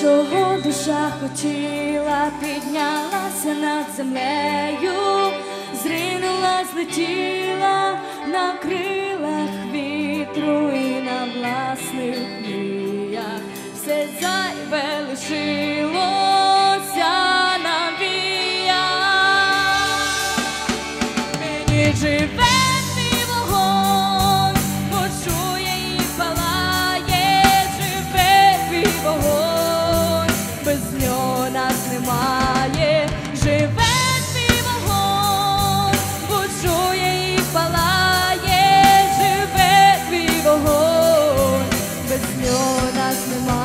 чого душа хотіла, піднялася над землею, зринула, злетіла на крилах вітру і на власних мріях все зайве лишилося на віях. Живе. ask me.